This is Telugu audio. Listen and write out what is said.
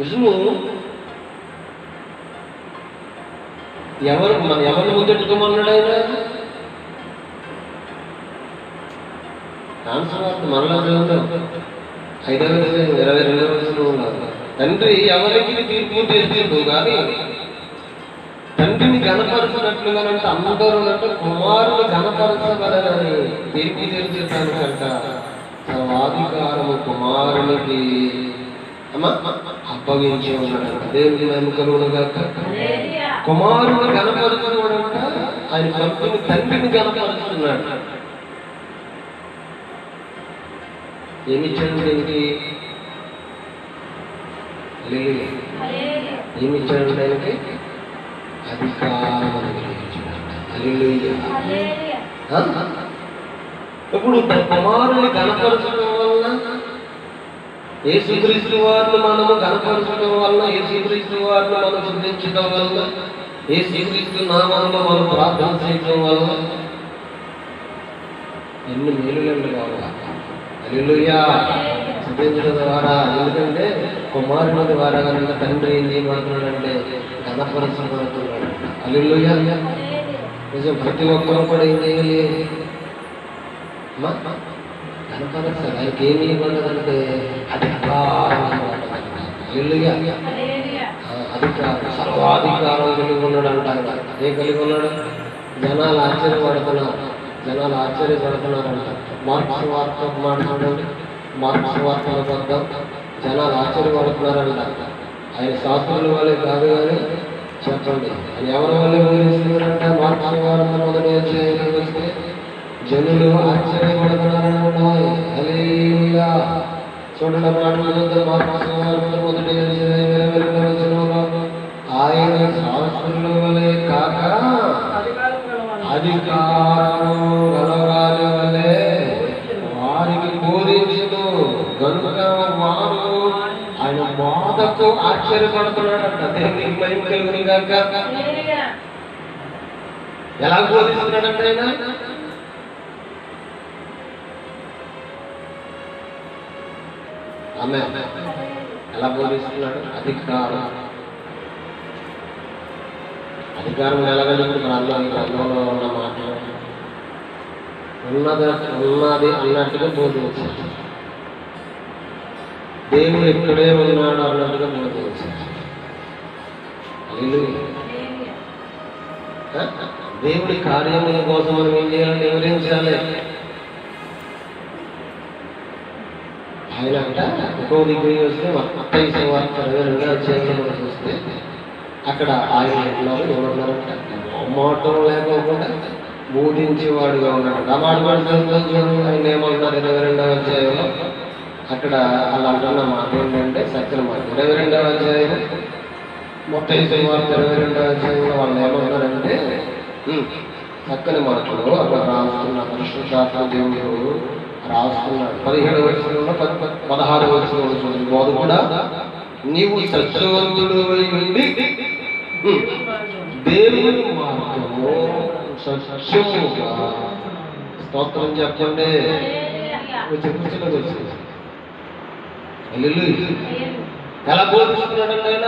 రుజువు ఎవరు మన ఎవరిని ముందెట్టుకోమన్నాడు ఆయన ఆన్సర్ వార్త మనలో చదువుతాం ఐదవ ఇరవై రెండవ వచనంలో ఉన్నారు తండ్రి ఎవరికి తీర్పు తీర్చిండు కానీ తండ్రిని గణపరచినట్లుగానంటే అందరూ అంటే కుమారుడు గణపరచగలరని తీర్పు తీర్చేటాను కనుక సర్వాధికారము కుమారునికి అప్పగించి ఉన్నాడు దేవుని నమ్మకలుగా కుమారుడు గణపరుచున్నాడంట ఆయన పంపిన తండ్రిని గణపరుచున్నాడు ఏమిచ్చాడు దీనికి. ఏమిచ్చాడు దానికి అధికారం? ఇప్పుడు తన కుమారుని వలన యేసుక్రీస్తు వారిని మనము కనపరచడం వలన యేసుక్రీస్తు వారిని మనం శుద్ధించడం వలన యేసుక్రీస్తు నామంలో మనం ప్రార్థన చేయడం వలన. ఎన్ని మేలులండి కావాలి శుద్ధించడం ద్వారా. ఎందుకంటే కుమారుల ద్వారా కనుక తండ్రి ఏం చేయమంటున్నాడంటే కనపరచబడుతున్నాడు హల్లెలూయా. నిజం ప్రతి ఒక్కరు కూడా ఏం చేయాలి అమ్మా కనపరచాలి ఆయనకి ఏమి ఇవ్వలేదంటే ఆ, అధికారం. సర్వాధికారం కలిగి ఉన్నాడు అంటారు. ఏ కలిగి ఉన్నాడు? జనాలు ఆశ్చర్యపడుతున్నారు. జనాలు ఆశ్చర్యపడుతున్నారంట మార్క్స్ వార్త మాట్లాడండి. మార్క్స్ వార్తల వద్ద జనాలు ఆశ్చర్యపడుతున్నారంట. ఆయన శాస్త్రుల వల్లే కాదు కానీ చెప్పండి. ఆయన ఎవరి వల్ల ఊహిస్తున్నారంట మార్క్స్ వార్త మొదటి వస్తే జనులు ఆశ్చర్యపడుతున్నారంట హల్లెలూయా. చూడండి మాట్లాడుతుంది మార్క్స్ మొదటి ఆయన శాస్త్రుల వలె కాక అధికారము గలవారి వలె వారికి బోధించదు. కనుక వారు ఆయన బాధకు ఆశ్చర్యపడుతున్నాడంట దేవునికి మహిమ కలుగును గాక ఎలా బోధిస్తున్నాడంటే ఆయన? ఆమె ఎలా బోధిస్తున్నాడు అధికారం. అధికారం ఎలాగలిగి గ్రంథం గ్రంథంలో ఉన్న మాటలు ఉన్నది ఉన్నది అన్నట్టుగా బోధించాడు దేవుడు ఇక్కడే ఉన్నాడు అన్నట్టుగా బోధించాడు? దేవుడి కార్యముల కోసం మనం ఏం చేయాలని వివరించాలి ఆయన అంట ఇంకో డిగ్రీ వస్తే అత్తయ్య వార్త ఇరవై రెండు అధ్యాయంలో చూస్తే అక్కడ ఆయన ఉన్నారు ఎవరున్నారంట మోటం లేకోకుండా బోధించేవాడుగా ఉన్నాడు. ఆ మాట చూడండి ఆయన ఏమంటారు ఇరవై రెండవ అధ్యాయంలో? అక్కడ అలా అంటున్న మాట ఏంటంటే సత్యం మాట. ఇరవై రెండవ అధ్యాయం మొత్తం వార్త ఇరవై రెండవ అధ్యాయంలో వాళ్ళు ఏమంటారంటే చక్కని మాటలు అక్కడ రాస్తున్న పరిశుద్ధాత్మ దేవుడు రాస్తున్నాడు పదిహేడు వచ్చిన పదహారు వచ్చిన చూడండి బోధ కూడా నీవు సత్యవంతుడు ఉండి దేవుని మార్గము సత్యముగా స్తోత్రం చెప్పండి వచ్చి ఎలా బోధిస్తున్నాడండి ఆయన